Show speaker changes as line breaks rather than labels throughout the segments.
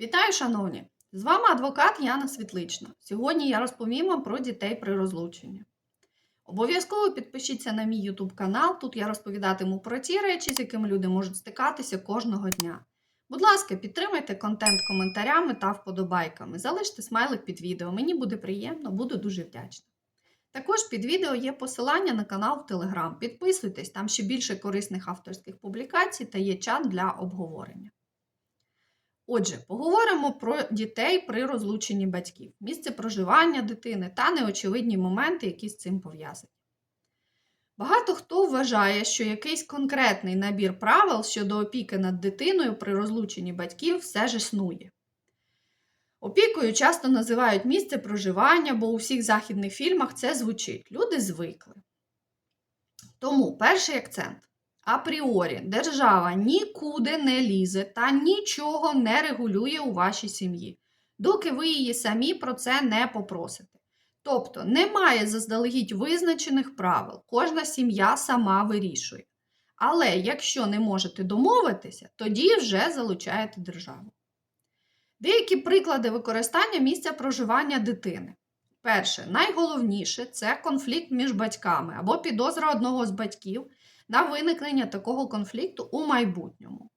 Вітаю, шановні! З вами адвокат Яна Світлична. Сьогодні я розповім вам про дітей при розлученні. Обов'язково підпишіться на мій YouTube канал. Тут я розповідатиму про ті речі, з якими люди можуть стикатися кожного дня. Будь ласка, підтримайте контент коментарями та вподобайками. Залиште смайлик під відео. Мені буде приємно, буду дуже вдячна. Також під відео є посилання на канал в Telegram. Підписуйтесь, там ще більше корисних авторських публікацій та є чат для обговорення. Отже, поговоримо про дітей при розлученні батьків, місце проживання дитини та неочевидні моменти, які з цим пов'язані. Багато хто вважає, що якийсь конкретний набір правил щодо опіки над дитиною при розлученні батьків все ж існує. Опікою часто називають місце проживання, бо у всіх західних фільмах це звучить. Люди звикли. Тому перший акцент. Апріорі держава нікуди не лізе та нічого не регулює у вашій сім'ї, доки ви її самі про це не попросите. Тобто немає заздалегідь визначених правил, кожна сім'я сама вирішує. Але якщо не можете домовитися, тоді вже залучаєте державу. Деякі приклади використання місця проживання дитини. Перше, найголовніше це конфлікт між батьками або підозра одного з батьків на виникнення такого конфлікту у майбутньому.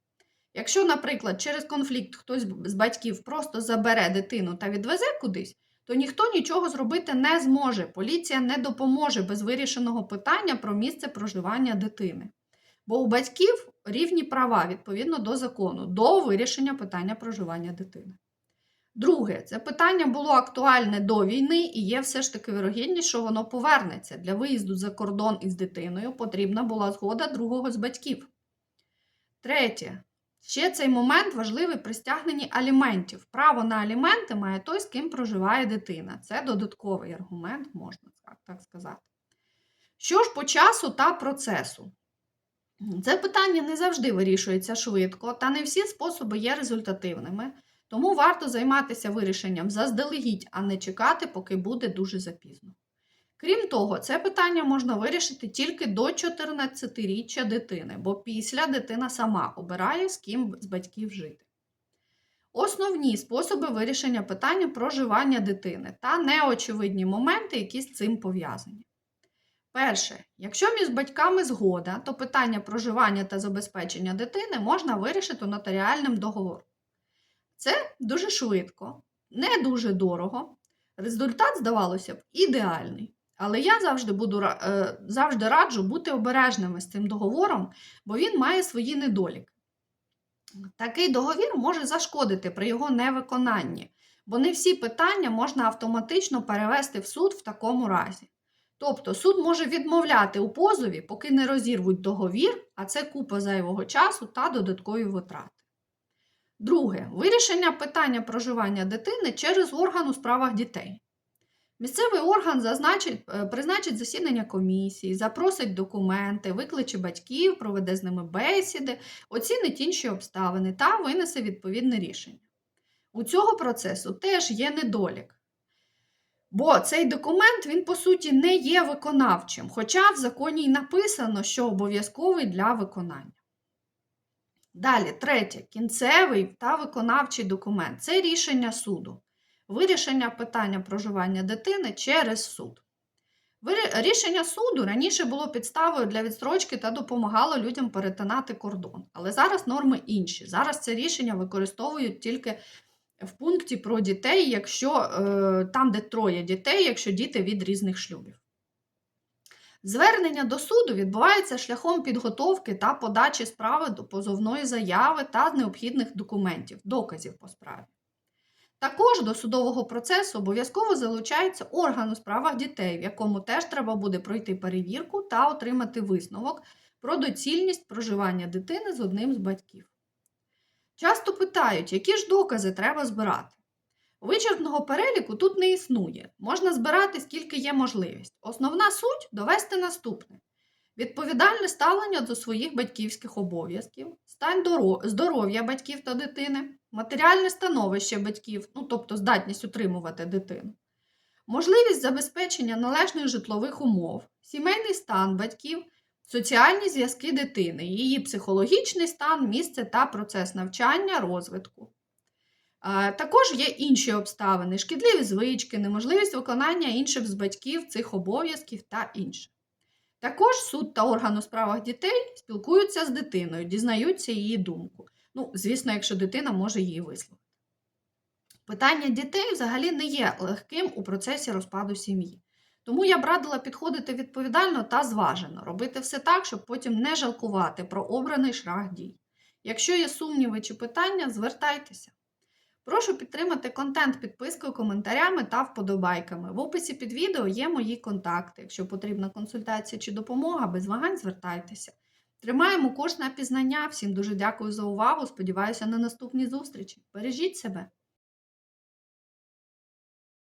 Якщо, наприклад, через конфлікт хтось з батьків просто забере дитину та відвезе кудись, то ніхто нічого зробити не зможе. Поліція не допоможе без вирішеного питання про місце проживання дитини. Бо у батьків рівні права відповідно до закону, до вирішення питання проживання дитини. Друге, це питання було актуальне до війни і є все ж таки вирогідність, що воно повернеться. Для виїзду за кордон із дитиною потрібна була згода другого з батьків. Третє. Ще цей момент важливий при стягненні аліментів. Право на аліменти має той, з ким проживає дитина. Це додатковий аргумент, можна так сказати. Що ж по часу та процесу? Це питання не завжди вирішується швидко, та не всі способи є результативними. Тому варто займатися вирішенням заздалегідь, а не чекати, поки буде дуже запізно. Крім того, це питання можна вирішити тільки до 14-річчя дитини, бо після дитина сама обирає, з ким з батьків жити. Основні способи вирішення питання проживання дитини та неочевидні моменти, які з цим пов'язані. Перше, якщо між батьками згода, то питання проживання та забезпечення дитини можна вирішити нотаріальним договором. Це дуже швидко, не дуже дорого. Результат, здавалося б, ідеальний. Але я завжди буду е, завжди раджу бути обережними з цим договором, бо він має свої недоліки. Такий договір може зашкодити при його невиконанні, бо не всі питання можна автоматично перевести в суд в такому разі. Тобто суд може відмовляти у позові, поки не розірвуть договір, а це купа зайвого часу та додаткові витрати. Друге вирішення питання проживання дитини через орган у справах дітей. Місцевий орган зазначить, призначить засідання комісії, запросить документи, викличе батьків, проведе з ними бесіди, оцінить інші обставини та винесе відповідне рішення. У цього процесу теж є недолік. Бо цей документ, він, по суті, не є виконавчим, хоча в законі й написано, що обов'язковий для виконання. Далі, третє, кінцевий та виконавчий документ це рішення суду. Вирішення питання проживання дитини через суд. Рішення суду раніше було підставою для відстрочки та допомагало людям перетинати кордон. Але зараз норми інші. Зараз це рішення використовують тільки в пункті про дітей, якщо е, там, де троє дітей, якщо діти від різних шлюбів. Звернення до суду відбувається шляхом підготовки та подачі справи до позовної заяви та необхідних документів, доказів по справі. Також до судового процесу обов'язково залучається орган у справах дітей, в якому теж треба буде пройти перевірку та отримати висновок про доцільність проживання дитини з одним з батьків. Часто питають, які ж докази треба збирати. Вичерпного переліку тут не існує. Можна збирати, скільки є можливість. Основна суть довести наступне: відповідальне ставлення до своїх батьківських обов'язків, стан здоров'я батьків та дитини, матеріальне становище батьків, ну тобто здатність утримувати дитину, можливість забезпечення належних житлових умов, сімейний стан батьків, соціальні зв'язки дитини, її психологічний стан, місце та процес навчання, розвитку. Також є інші обставини: шкідливі звички, неможливість виконання інших з батьків цих обов'язків та інше. Також суд та орган у справах дітей спілкуються з дитиною, дізнаються її думку. Ну, звісно, якщо дитина може її висловити. Питання дітей взагалі не є легким у процесі розпаду сім'ї. Тому я б радила підходити відповідально та зважено, робити все так, щоб потім не жалкувати про обраний шлях дій. Якщо є сумніви чи питання, звертайтеся. Прошу підтримати контент підпискою, коментарями та вподобайками. В описі під відео є мої контакти. Якщо потрібна консультація чи допомога, без вагань звертайтеся. Тримаємо на пізнання. Всім дуже дякую за увагу. Сподіваюся на наступні зустрічі. Бережіть себе!